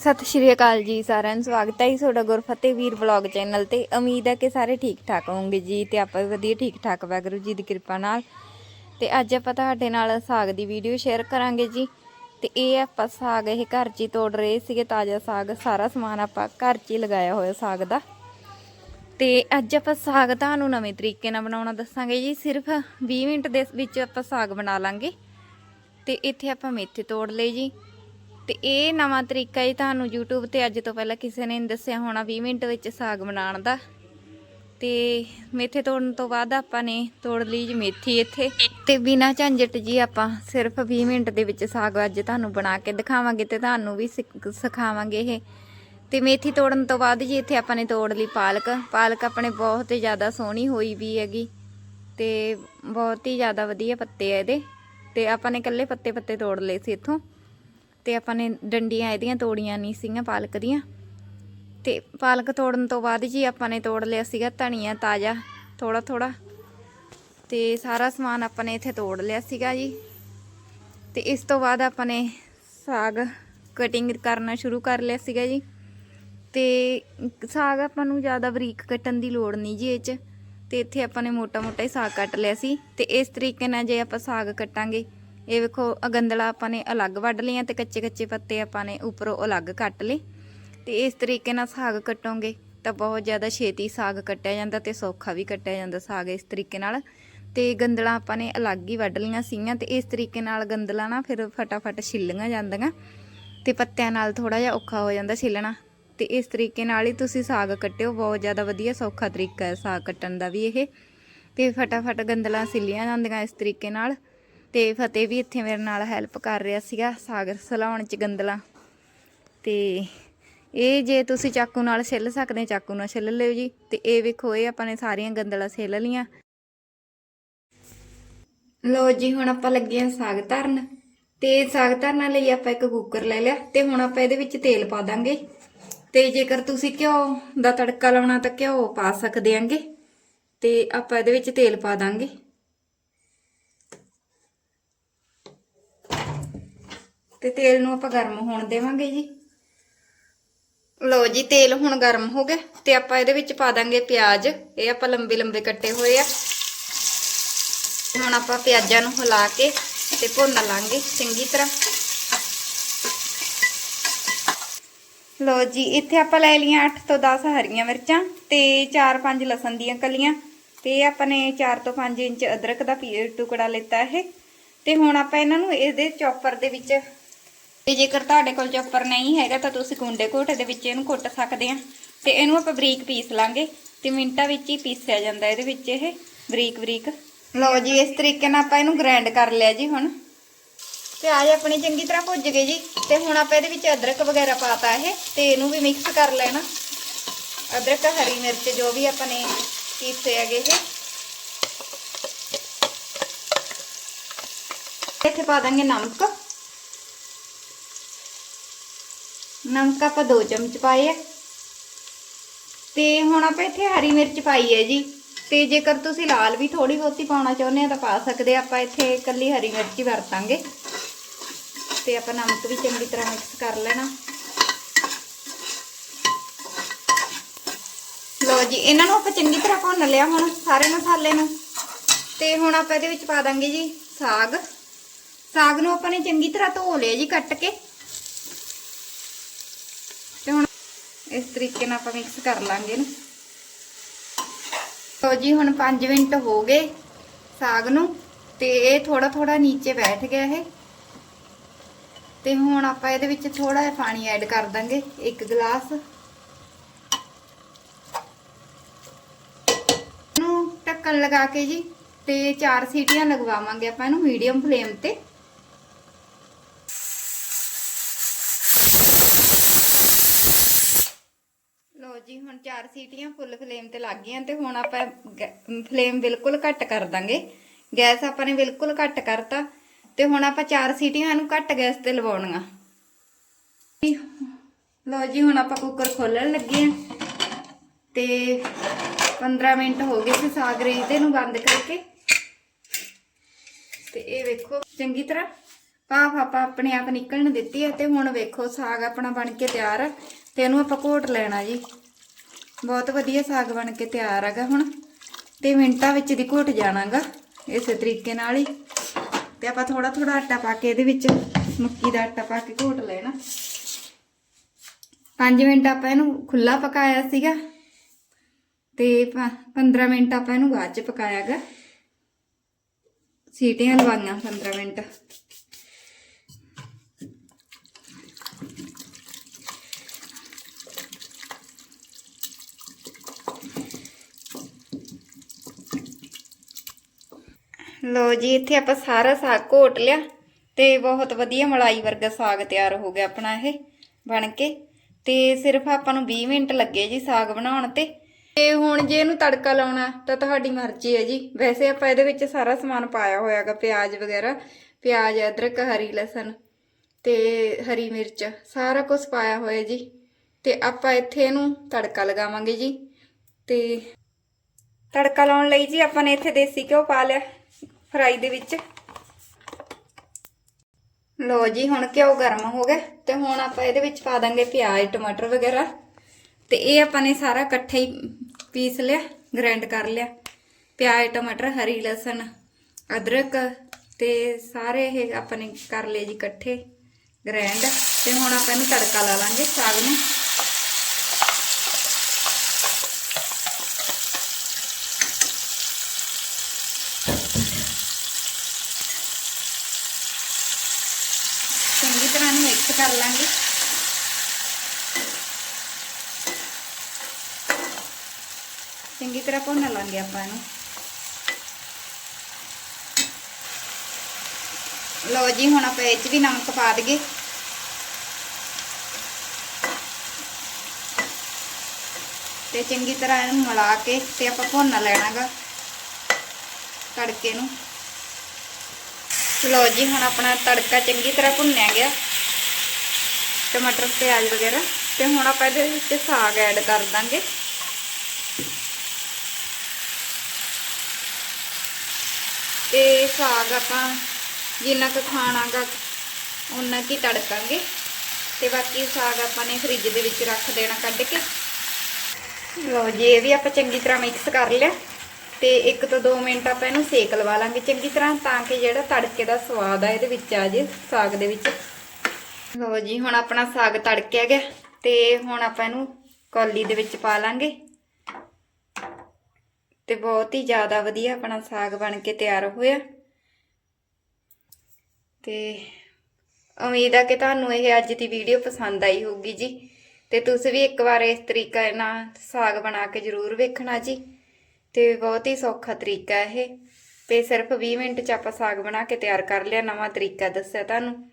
ਸਤਿ ਸ਼੍ਰੀ ਅਕਾਲ ਜੀ ਸਾਰਿਆਂ ਨੂੰ, ਸਵਾਗਤ ਹੈ ਜੀ ਤੁਹਾਡਾ ਗੁਰਫਤਿਹ ਵੀਰ ਵਲੌਗ ਚੈਨਲ ਤੇ। ਉਮੀਦ ਹੈ ਕਿ ਸਾਰੇ ਠੀਕ ਠਾਕ ਹੋਵੋਗੇ ਜੀ ਤੇ ਆਪਾਂ ਵੀ ਵਧੀਆ ਠੀਕ ਠਾਕ ਵਾਹਿਗੁਰੂ ਜੀ ਦੀ ਕਿਰਪਾ ਨਾਲ। ਤੇ ਅੱਜ ਆਪਾਂ ਤੁਹਾਡੇ ਨਾਲ ਸਾਗ ਦੀ ਵੀਡੀਓ ਸ਼ੇਅਰ ਕਰਾਂਗੇ ਜੀ। ਤੇ ਇਹ ਆਪਾਂ ਸਾਗ ਇਹ ਘਰ 'ਚ ਹੀ ਤੋੜ ਰਹੇ ਸੀਗੇ, ਤਾਜ਼ਾ ਸਾਗ, ਸਾਰਾ ਸਮਾਨ ਆਪਾਂ ਘਰ 'ਚ ਹੀ ਲਗਾਇਆ ਹੋਇਆ ਸਾਗ ਦਾ। ਤੇ ਅੱਜ ਆਪਾਂ ਸਾਗ ਤੁਹਾਨੂੰ ਨਵੇਂ ਤਰੀਕੇ ਨਾਲ ਬਣਾਉਣਾ ਦੱਸਾਂਗੇ ਜੀ। ਸਿਰਫ 20 ਮਿੰਟ ਦੇ ਵਿੱਚ ਆਪਾਂ ਸਾਗ ਬਣਾ ਲਾਂਗੇ। ਤੇ ਇੱਥੇ ਆਪਾਂ ਮੇਥੇ ਤੋੜ ਲਏ ਜੀ। ਤੇ ਇਹ ਨਵਾਂ ਤਰੀਕਾ ਹੀ ਤੁਹਾਨੂੰ YouTube ਤੇ ਅੱਜ ਤੋਂ ਪਹਿਲਾਂ ਕਿਸੇ ਨੇ ਨੀ ਦੱਸਿਆ ਹੋਣਾ 20 ਮਿੰਟ ਵਿੱਚ ਸਾਗ ਬਣਾਉਣ ਦਾ। ਤੇ ਮੇਥੇ ਤੋੜਨ ਤੋਂ ਬਾਅਦ ਆਪਾਂ ਨੇ ਤੋੜ ਲਈ ਜੀ ਮੇਥੀ ਇੱਥੇ। ਤੇ ਬਿਨਾ ਝੰਜਟ ਜੀ ਆਪਾਂ ਸਿਰਫ 20 ਮਿੰਟ ਦੇ ਵਿੱਚ ਸਾਗ ਅੱਜ ਤੁਹਾਨੂੰ ਬਣਾ ਕੇ ਦਿਖਾਵਾਂਗੇ ਤੇ ਤੁਹਾਨੂੰ ਵੀ ਸਿਖ- ਸਿਖਾਵਾਂਗੇ ਇਹ। ਤੇ ਮੇਥੀ ਤੋੜਨ ਤੋਂ ਬਾਅਦ ਜੀ ਇੱਥੇ ਆਪਾਂ ਨੇ ਤੋੜ ਲਈ ਪਾਲਕ। ਪਾਲਕ ਆਪਣੇ ਬਹੁਤ ਹੀ ਜ਼ਿਆਦਾ ਸੋਹਣੀ ਹੋਈ ਵੀ ਹੈਗੀ ਤੇ ਬਹੁਤ ਹੀ ਜ਼ਿਆਦਾ ਵਧੀਆ ਪੱਤੇ ਆ ਇਹਦੇ। ਤੇ ਆਪਾਂ ਨੇ ਇਕੱਲੇ ਪੱਤੇ ਪੱਤੇ ਤੋੜ ਲਏ ਸੀ ਇੱਥੋਂ। ਤੇ ਆਪਾਂ ਨੇ ਡੰਡੀਆਂ ਇਹਦੀਆਂ ਤੋੜੀਆਂ ਨਹੀਂ ਸੀਗੀਆਂ ਪਾਲਕ ਦੀਆਂ। ਤੇ ਪਾਲਕ ਤੋੜਨ ਤੋਂ ਬਾਅਦ ਜੀ ਆਪਾਂ ਨੇ ਤੋੜ ਲਿਆ ਸੀਗਾ ਧਨੀਆ ਤਾਜ਼ਾ ਥੋੜਾ ਥੋੜਾ ਤੇ ਸਾਰਾ ਸਮਾਨ ਆਪਾਂ ਨੇ ਇੱਥੇ ਤੋੜ ਲਿਆ ਸੀਗਾ ਜੀ। ਤੇ ਇਸ ਤੋਂ ਬਾਅਦ ਆਪਾਂ ਨੇ ਸਾਗ ਕਟਿੰਗ ਕਰਨਾ ਸ਼ੁਰੂ ਕਰ ਲਿਆ ਸੀਗਾ ਜੀ। ਤੇ ਸਾਗ ਆਪਾਂ ਨੂੰ ਜ਼ਿਆਦਾ ਬਰੀਕ ਕੱਟਣ ਦੀ ਲੋੜ ਨਹੀਂ ਜੀ ਇਹ 'ਚ। ਤੇ ਇੱਥੇ ਆਪਾਂ ਨੇ ਮੋਟਾ-ਮੋਟਾ ਹੀ ਸਾਗ ਕੱਟ ਲਿਆ ਸੀ। ਤੇ ਇਸ ਤਰੀਕੇ ਨਾਲ ਜੇ ਆਪਾਂ ਸਾਗ ਕੱਟਾਂਗੇ ਇਹ ਵੇਖੋ, ਆਹ ਆਪਾਂ ਨੇ ਅਲੱਗ ਵੱਢ ਲਈਆਂ ਤੇ ਕੱਚੇ-ਕੱਚੇ ਪੱਤੇ ਆਪਾਂ ਨੇ ਉੱਪਰੋਂ ਅਲੱਗ ਕੱਟ ਲਏ। ਤੇ ਇਸ ਤਰੀਕੇ ਨਾਲ ਸਾਗ ਕੱਟੋਗੇ ਤਾਂ ਬਹੁਤ ਜ਼ਿਆਦਾ ਛੇਤੀ ਸਾਗ ਕੱਟਿਆ ਜਾਂਦਾ ਤੇ ਸੌਖਾ ਵੀ ਕੱਟਿਆ ਜਾਂਦਾ ਸਾਗ ਇਸ ਤਰੀਕੇ ਨਾਲ। ਤੇ ਗੰਦਲਾਂ ਆਪਾਂ ਨੇ ਅਲੱਗ ਹੀ ਵੱਢ ਲਈਆਂ ਸੀਗੀਆਂ ਤੇ ਇਸ ਤਰੀਕੇ ਨਾਲ ਗੰਦਲਾਂ ਨਾ ਫਿਰ ਫਟਾਫਟ ਛਿੱਲੀਆਂ ਜਾਂਦੀਆਂ ਤੇ ਪੱਤਿਆਂ ਨਾਲ ਥੋੜਾ ਜਿਹਾ ਔਖਾ ਹੋ ਜਾਂਦਾ ਛਿੱਲਣਾ। ਤੇ ਇਸ ਤਰੀਕੇ ਨਾਲ ਹੀ ਤੁਸੀਂ ਸਾਗ ਕੱਟਿਓ, ਬਹੁਤ ਜ਼ਿਆਦਾ ਵਧੀਆ ਸੌਖਾ ਤਰੀਕਾ ਹੈ ਸਾਗ ਕੱਟਣ ਦਾ ਵੀ ਇਹ। ਤੇ ਫਟਾਫਟ ਗੰਦਲਾਂ ਛਿੱਲੀਆਂ ਜਾਂਦੀਆਂ ਇਸ ਤਰੀਕੇ ਨਾਲ। ਤੇ ਫਤਿਹ ਵੀ ਇੱਥੇ ਮੇਰੇ ਨਾਲ ਹੈਲਪ ਕਰ ਰਿਹਾ ਸੀਗਾ ਸਾਗਰ ਸਲਾਉਣ ਚ ਗੰਦਲਾਂ। ਤੇ ਇਹ ਜੇ ਤੁਸੀਂ ਚਾਕੂ ਨਾਲ ਛਿੱਲ ਸਕਦੇ, ਚਾਕੂ ਨਾਲ ਛਿੱਲ ਲਿਓ ਜੀ। ਤੇ ਇਹ ਵੇਖੋ, ਇਹ ਆਪਾਂ ਨੇ ਸਾਰੀਆਂ ਗੰਦਲਾਂ ਛਿੱਲ ਲੀਆਂ ਲੋ ਜੀ, ਹੁਣ ਆਪਾਂ ਲੱਗੇ ਹਾਂ ਸਾਗ ਧਰਨ। ਤੇ ਸਾਗ ਧਰਨ ਲਈ ਆਪਾਂ ਇੱਕ ਕੁੱਕਰ ਲੈ ਲਿਆ ਤੇ ਹੁਣ ਆਪਾਂ ਇਹਦੇ ਵਿੱਚ ਤੇਲ ਪਾ ਦਾਂਗੇ। ਤੇ ਜੇਕਰ ਤੁਸੀਂ ਘਿਓ ਦਾ ਤੜਕਾ ਲਾਉਣਾ ਤਾਂ ਘਿਓ ਪਾ ਸਕਦੇ ਆਂਗੇ ਤੇ ਆਪਾਂ ਇਹਦੇ ਵਿੱਚ ਤੇਲ ਪਾ ਦਾਂਗੇ। ਤੇ ਤੇਲ ਨੂੰ ਆਪਾਂ ਗਰਮ ਹੋਣ ਦੇਵਾਂਗੇ ਜੀ। ਲੋ ਜੀ, ਤੇਲ ਹੁਣ ਗਰਮ ਹੋ ਗਿਆ ਤੇ ਆਪਾਂ ਇਹਦੇ ਵਿੱਚ ਪਾ ਦਾਂਗੇ ਪਿਆਜ਼। ਇਹ ਆਪਾਂ ਲੰਬੇ ਲੰਬੇ ਕੱਟੇ ਹੋਏ ਆ। ਹੁਣ ਆਪਾਂ ਪਿਆਜ਼ਾਂ ਨੂੰ ਹਿਲਾ ਕੇ ਤੇ ਭੁੰਨ ਲਾਂਗੇ ਚੰਗੀ ਤਰ੍ਹਾਂ। ਲੋ ਜੀ, ਇੱਥੇ ਆਪਾਂ ਲੈ ਲਈਆਂ 8 ਤੋਂ 10 ਹਰੀਆਂ ਮਿਰਚਾਂ ਤੇ 4-5 ਲਸਣ ਦੀਆਂ ਕਲੀਆਂ। ਤੇ ਆਪਾਂ ਨੇ 4 ਤੋਂ 5 ਇੰਚ ਅਦਰਕ ਦਾ ਪੀ- ਟੁਕੜਾ ਲਿੱਤਾ ਇਹ। ਤੇ ਹੁਣ ਆਪਾਂ ਇਹਨਾਂ ਨੂੰ ਇਹਦੇ ਚੌਪਰ ਦੇ ਵਿੱਚ ਤੇ ਜੇਕਰ ਤੁਹਾਡੇ ਕੋਲ ਚੋਪਰ ਨਹੀਂ ਹੈਗਾ ਤਾਂ ਤੁਸੀਂ ਕੁੰਡੇ ਘੋਟੇ ਦੇ ਵਿੱਚ ਇਹਨੂੰ ਕੁੱਟ ਸਕਦੇ ਆ। ਤੇ ਇਹਨੂੰ ਆਪਾਂ ਬਰੀਕ ਪੀਸ ਲਾਂਗੇ ਤੇ ਮਿੰਟਾਂ ਵਿੱਚ ਹੀ ਪੀਸਿਆ ਜਾਂਦਾ ਇਹਦੇ ਵਿੱਚ ਇਹ ਬਰੀਕ ਬਰੀਕ। ਲਓ ਜੀ, ਇਸ ਤਰੀਕੇ ਨਾਲ ਆਪਾਂ ਇਹਨੂੰ ਗ੍ਰਾਈਂਡ ਕਰ ਲਿਆ ਜੀ ਹੁਣ। ਪਿਆਜ਼ ਆਪਣੀ ਚੰਗੀ ਤਰ੍ਹਾਂ ਭੁੱਜ ਗਏ ਜੀ। ਤੇ ਹੁਣ ਆਪਾਂ ਇਹਦੇ ਵਿੱਚ ਅਦਰਕ ਵਗੈਰਾ ਪਾਤਾ ਇਹ ਤੇ ਇਹਨੂੰ ਵੀ ਮਿਕਸ ਕਰ ਲੈਣਾ। ਅਦਰਕ, ਹਰੀ ਮਿਰਚ ਜੋ ਵੀ ਆਪਾਂ ਨੇ ਪੀਸੇ ਹੈਗੇ ਇਹ। ਇੱਥੇ ਪਾ ਦਾਂਗੇ ਨਮਕ। ਨਮਕ ਆਪਾਂ 2 ਚਮਚ ਪਾਏ ਆ। ਤੇ ਹੁਣ ਆਪਾਂ ਇੱਥੇ ਹਰੀ ਮਿਰਚ ਪਾਈ ਹੈ ਜੀ। ਤੇ ਜੇਕਰ ਤੁਸੀਂ ਲਾਲ ਵੀ ਥੋੜੀ ਬਹੁਤੀ ਪਾਉਣਾ ਚਾਹੁੰਦੇ ਆ ਤਾਂ ਪਾ ਸਕਦੇ ਆ। ਆਪਾਂ ਇੱਥੇ ਇਕੱਲੀ ਹਰੀ ਮਿਰਚ ਹੀ ਵਰਤਾਂਗੇ। ਤੇ ਆਪਾਂ ਨਮਕ ਵੀ ਚੰਗੀ ਤਰ੍ਹਾਂ ਮਿਕਸ ਕਰ ਲੈਣਾ। ਲੋ ਜੀ, ਇਹਨਾਂ ਨੂੰ ਆਪਾਂ ਚੰਗੀ ਤਰ੍ਹਾਂ ਭੁੰਨ ਲਿਆ ਹੁਣ ਸਾਰੇ ਮਸਾਲੇ ਨੂੰ। ਤੇ ਹੁਣ ਆਪਾਂ ਇਹਦੇ ਵਿੱਚ ਪਾ ਦਾਂਗੇ ਜੀ ਸਾਗ। ਸਾਗ ਨੂੰ ਆਪਾਂ ਨੇ ਚੰਗੀ ਤਰ੍ਹਾਂ ਧੋ ਲਿਆ ਜੀ, ਕੱਟ ਕੇ ਤੇ ਹੁਣ ਇਸ ਤਰੀਕੇ ਨਾਲ ਆਪਾਂ ਮਿਕਸ ਕਰ ਲਾਂਗੇ ਇਹਨੂੰ ਸੋ ਜੀ, ਹੁਣ 5 ਮਿੰਟ ਹੋ ਗਏ ਸਾਗ ਨੂੰ ਤੇ ਇਹ ਥੋੜਾ ਥੋੜਾ ਨੀਚੇ ਬੈਠ ਗਿਆ ਇਹ। ਤੇ ਹੁਣ ਆਪਾਂ ਇਹਦੇ ਵਿੱਚ ਥੋੜਾ ਜਿਹਾ ਪਾਣੀ ਐਡ ਕਰ ਦਾਂਗੇ, ਇੱਕ ਗਲਾਸ। ਨੂੰ ਢੱਕਣ ਲਗਾ ਕੇ ਜੀ, ਤੇ ਚਾਰ ਸੀਟੀਆਂ ਲਗਵਾਵਾਂਗੇ ਆਪਾਂ ਇਹਨੂੰ ਮੀਡੀਅਮ ਫਲੇਮ ਤੇ। ਜੀ, ਹੁਣ ਚਾਰ ਸੀਟੀਆਂ ਫੁੱਲ ਫਲੇਮ ਤੇ ਲੱਗ ਗਈਆਂ ਤੇ ਹੁਣ ਆਪਾਂ ਫਲੇਮ ਬਿਲਕੁਲ ਘੱਟ ਕਰ ਦਾਂਗੇ। ਗੈਸ ਆਪਾਂ ਨੇ ਬਿਲਕੁਲ ਘੱਟ ਕਰਤਾ ਤੇ ਹੁਣ ਆਪਾਂ ਚਾਰ ਸੀਟੀਆਂ ਨੂੰ ਘੱਟ ਗੈਸ ਤੇ ਲਵਾਉਣੀਆਂ। ਲੋ ਜੀ, ਹੁਣ ਆਪਾਂ ਕੁੱਕਰ ਖੋਲਣ ਲੱਗੇ ਆ ਤੇ 15 ਮਿੰਟ ਹੋ ਗਏ ਸੀ ਸਾਗ ਰੇਜਦੇ ਨੂੰ ਬੰਦ ਕਰਕੇ। ਤੇ ਇਹ ਵੇਖੋ, ਚੰਗੀ ਤਰ੍ਹਾਂ ਭਾਫ ਆਪਾਂ ਆਪਣੇ ਆਪ ਨਿਕਲਣ ਦਿੱਤੀ ਹੈ ਤੇ ਹੁਣ ਵੇਖੋ ਸਾਗ ਆਪਣਾ ਬਣ ਕੇ ਤਿਆਰ ਹੈ ਤੇ ਇਹਨੂੰ ਆਪਾਂ ਘੋਟ ਲੈਣਾ ਜੀ। ਬਹੁਤ ਵਧੀਆ ਸਾਗ ਬਣ ਕੇ ਤਿਆਰ ਹੈਗਾ ਹੁਣ। ਤੇ ਮਿੰਟਾਂ ਵਿੱਚ ਦੀ ਘੁੱਟ ਜਾਣਾਗਾ, ਇਸੇ ਤਰੀਕੇ ਨਾਲ ਹੀ। ਤੇ ਆਪਾਂ ਥੋੜਾ ਥੋੜਾ ਆਟਾ ਪਾ ਕੇ ਇਹਦੇ ਵਿੱਚ, ਮੱਕੀ ਦਾ ਆਟਾ ਪਾ ਕੇ ਘੋਟ ਲੈਣਾ। 5 ਮਿੰਟ ਆਪਾਂ ਇਹਨੂੰ ਖੁੱਲਾ ਪਕਾਇਆ ਸੀਗਾ। ਤੇ 15 ਮਿੰਟ ਆਪਾਂ ਇਹਨੂੰ ਬਾਅਦ ਚ ਪਕਾਇਆਗਾ। ਸੀਟੀਆਂ ਲਵਾਈਆਂ 15 ਮਿੰਟ। ਲੋ ਜੀ, ਇੱਥੇ ਆਪਾਂ ਸਾਰਾ ਸਾਗ ਘੋਟ ਲਿਆ ਤੇ ਬਹੁਤ ਵਧੀਆ ਮਲਾਈ ਵਰਗਾ ਸਾਗ ਤਿਆਰ ਹੋ ਗਿਆ ਆਪਣਾ ਇਹ ਬਣ ਕੇ। ਤੇ ਸਿਰਫ ਆਪਾਂ ਨੂੰ 20 ਮਿੰਟ ਲੱਗੇ ਜੀ ਸਾਗ ਬਣਾਉਣ ਤੇ। ਤੇ ਹੁਣ ਜੇ ਇਹਨੂੰ ਤੜਕਾ ਲਾਉਣਾ ਤਾਂ ਤੁਹਾਡੀ ਮਰਜ਼ੀ ਹੈ ਜੀ। ਵੈਸੇ ਆਪਾਂ ਇਹਦੇ ਵਿੱਚ ਸਾਰਾ ਸਮਾਨ ਪਾਇਆ ਹੋਇਆਗਾ, ਪਿਆਜ਼ ਵਗੈਰਾ, ਪਿਆਜ਼, ਅਦਰਕ, ਹਰੀ ਲਸਣ ਤੇ ਹਰੀ ਮਿਰਚ, ਸਾਰਾ ਕੁਝ ਪਾਇਆ ਹੋਇਆ ਜੀ। ਤੇ ਆਪਾਂ ਇੱਥੇ ਇਹਨੂੰ ਤੜਕਾ ਲਗਾਵਾਂਗੇ ਜੀ। ਤੇ ਤੜਕਾ ਲਾਉਣ ਲਈ ਜੀ ਆਪਾਂ ਨੇ ਇੱਥੇ ਦੇਸੀ ਘਿਓ ਪਾ ਲਿਆ। ਫਰਾਈ ਦੇ ਵਿੱਚ। ਲੋ ਜੀ, ਹੁਣ ਘਿਓ ਗਰਮ ਹੋ ਗਿਆ ਤੇ ਹੁਣ ਆਪਾਂ ਇਹਦੇ ਵਿੱਚ ਪਾ ਦਾਂਗੇ ਪਿਆਜ਼, ਟਮਾਟਰ ਵਗੈਰਾ। ਤੇ ਇਹ ਆਪਾਂ ਨੇ ਸਾਰਾ ਇਕੱਠੇ ਹੀ ਪੀਸ ਲਿਆ ਗ੍ਰਾਈਂਡ ਕਰ ਲਿਆ। ਪਿਆਜ਼, ਟਮਾਟਰ, ਹਰੀ ਲਸਣ, ਅਦਰਕ ਤੇ ਸਾਰੇ ਇਹ ਆਪਾਂ ਨੇ ਕਰ ਲਏ ਜੀ ਇਕੱਠੇ ਗ੍ਰਾਈਂਡ ਤੇ ਹੁਣ ਆਪਾਂ ਇਹਨੂੰ ਤੜਕਾ ਲਾ ਲਾਂਗੇ ਸਾਗ ਨੂੰ ਚੰਗੀ ਤਰ੍ਹਾਂ ਨੂੰ ਮਿਕਸ ਕਰ ਲਾਂਗੇ ਚੰਗੀ ਤਰ੍ਹਾਂ ਭੁੰਨ ਲਾਂਗੇ ਆਪਾਂ ਇਹਨੂੰ। ਲਓ ਜੀ, ਹੁਣ ਆਪਾਂ ਇਹ 'ਚ ਵੀ ਨਮਕ ਪਾ ਦਈਏ। ਤੇ ਚੰਗੀ ਤਰ੍ਹਾਂ ਇਹਨੂੰ ਮਿਲਾ ਕੇ ਤੇ ਆਪਾਂ ਭੁੰਨ ਲੈਣਾਗਾ ਤੜਕੇ ਨੂੰ। ਲਓ ਜੀ, ਹੁਣ ਆਪਣਾ ਤੜਕਾ ਚੰਗੀ ਤਰ੍ਹਾਂ ਭੁੰਨਿਆ ਗਿਆ। ਟਮਾਟਰ, ਪਿਆਜ਼ ਵਗੈਰਾ। ਤੇ ਹੁਣ ਆਪਾਂ ਇਹਦੇ ਵਿੱਚ ਸਾਗ ਐਡ ਕਰ ਦਾਂਗੇ। ਤੇ ਸਾਗ ਆਪਾਂ ਜਿੰਨਾ ਕੁ ਖਾਣਾਗਾ ਉਹਨਾਂ ਕੀ ਤੜਕਾਂਗੇ। ਤੇ ਬਾਕੀ ਸਾਗ ਆਪਾਂ ਨੇ ਫ੍ਰਿਜ ਦੇ ਵਿੱਚ ਰੱਖ ਦੇਣਾ ਕੱਢ ਕੇ। ਲਓ ਜੀ, ਇਹ ਵੀ ਆਪਾਂ ਚੰਗੀ ਤਰ੍ਹਾਂ ਮਿਕਸ ਕਰ ਲਿਆ। ਤੇ 1 ਤੋਂ 2 ਮਿੰਟ ਆਪਾਂ ਇਹਨੂੰ ਸੇਕ ਲਵਾ ਲਾਂਗੇ ਚੰਗੀ ਤਰ੍ਹਾਂ, ਤਾਂ ਕਿ ਜਿਹੜਾ ਤੜਕੇ ਦਾ ਸਵਾਦ ਆ ਇਹਦੇ ਵਿੱਚ ਆ ਜੇ ਸਾਗ ਦੇ ਵਿੱਚ। ਲਓ ਜੀ, ਹੁਣ ਆਪਣਾ ਸਾਗ ਤੜਕਿਆ ਗਿਆ। ਤੇ ਹੁਣ ਆਪਾਂ ਇਹਨੂੰ ਕੌਲੀ ਦੇ ਵਿੱਚ ਪਾ ਲਾਂਗੇ। ਤੇ ਬਹੁਤ ਹੀ ਜ਼ਿਆਦਾ ਵਧੀਆ ਆਪਣਾ ਸਾਗ ਬਣ ਕੇ ਤਿਆਰ ਹੋਇਆ। ਤੇ ਉਮੀਦ ਆ ਕਿ ਤੁਹਾਨੂੰ ਇਹ ਅੱਜ ਦੀ ਵੀਡੀਓ ਪਸੰਦ ਆਈ ਹੋਊਗੀ ਜੀ। ਤੇ ਤੁਸੀਂ ਵੀ ਇੱਕ ਵਾਰ ਇਸ ਤਰੀਕੇ ਨਾਲ ਸਾਗ ਬਣਾ ਕੇ ਜ਼ਰੂਰ ਵੇਖਣਾ ਜੀ। ਤੇ ਬਹੁਤ ਹੀ ਸੌਖਾ ਤਰੀਕਾ ਇਹ। ਤੇ ਸਿਰਫ 20 ਮਿੰਟ ਚ ਆਪਾਂ ਸਾਗ ਬਣਾ ਕੇ ਤਿਆਰ ਕਰ ਲਿਆ, ਨਵਾਂ ਤਰੀਕਾ ਦੱਸਿਆ ਤੁਹਾਨੂੰ।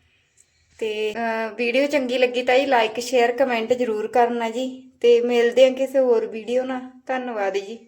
ਤੇ ਵੀਡੀਓ ਚੰਗੀ ਲੱਗੀ ਤਾਂ ਜੀ ਲਾਈਕ, ਸ਼ੇਅਰ, ਕਮੈਂਟ ਜ਼ਰੂਰ ਕਰਨਾ ਜੀ। ਤੇ ਮਿਲਦੇ ਹਾਂ ਕਿਸੇ ਹੋਰ ਵੀਡੀਓ ਨਾਲ। ਧੰਨਵਾਦ ਜੀ।